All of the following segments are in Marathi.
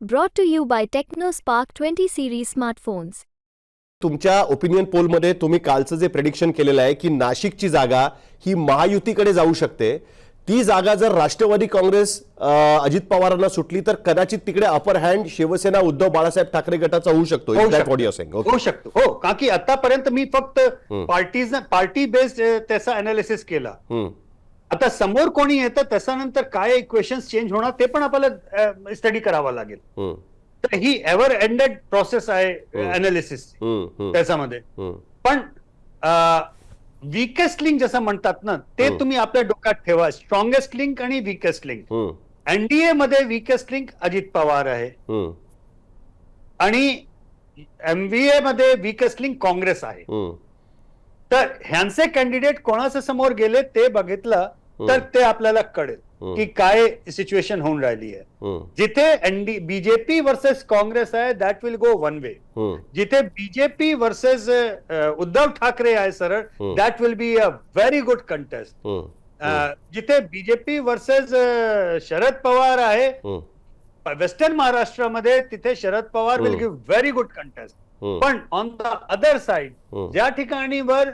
Brought to you by TechnoSpark 20 series smartphones. तुमच्या ओपिनियन पोलमध्ये तुम्ही कालचं जे प्रेडिक्शन केलेलं आहे की नाशिकची जागा ही महायुतीकडे जाऊ शकते. ती जागा जर राष्ट्रवादी काँग्रेस अजित पवारांना सुटली तर कदाचित तिकडे अपर हँड शिवसेना उद्धव बाळासाहेब ठाकरे गटाचा होऊ शकतो. होऊ शकतो. हो का की आतापर्यंत मी फक्त पार्टीज पार्टी बेस्ड त्याचा अनालिसिस केला. आता समोर कोणी येतं त्याच्यानंतर काय इक्वेशन्स चेंज होणार ते पण आपल्याला स्टडी करावा लागेल. तर ही एव्हर एंडेड प्रोसेस आहे अनालिसिस त्याच्यामध्ये. पण विकेस्ट लिंक जसं म्हणतात ना ते. तुम्ही आपल्या डोक्यात ठेवा. स्ट्रॉंगेस्ट लिंक आणि विकेस्ट लिंक एनडीए मध्ये विकेस्ट लिंक अजित पवार आहे. आणि एमव्हीए मध्ये विकेस्ट लिंक काँग्रेस आहे. तर ह्यांचे कॅन्डिडेट कोणाच्या समोर गेले ते बघितलं तर. ते आपल्याला कळेल. की काय सिच्युएशन होऊन राहिली आहे जिथे एनडी बीजेपी वर्सेस काँग्रेस आहे that will go one way जिथे बीजेपी वर्सेस उद्धव ठाकरे आहे सरळ. That will be a very good contest जिथे बीजेपी वर्सेस शरद पवार आहे वेस्टर्न महाराष्ट्रामध्ये तिथे Sharad Pawar will. Give very good contest. पण ऑन द अदर साइड. ज्या ठिकाणी वर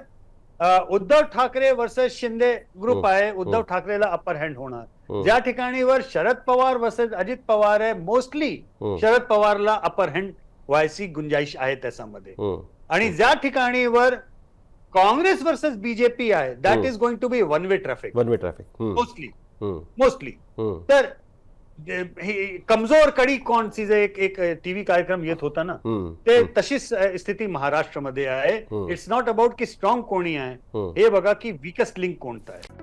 उद्धव ठाकरे वर्सेस शिंदे ग्रुप. आहे उद्धव. ठाकरेला अपर हँड होणार. ज्या ठिकाणी वर शरद पवार वर्सेस अजित पवार आहे मोस्टली. शरद पवारला अपर हँड व्हायची गुंजाइश आहे त्याच्यामध्ये आणि ज्या ठिकाणी वर काँग्रेस वर्सेस बीजेपी आहे that. Is going to be one way traffic one way traffic mostly mostly तर कमजोर कडी कोणची जे एक एक टीव्ही कार्यक्रम येत होता ना ते तशीच स्थिती महाराष्ट्रामध्ये आहे. इट्स नॉट अबाउट की स्ट्रॉंग कोणी आहे. हे बघा की विकस्ट लिंक कोणता आहे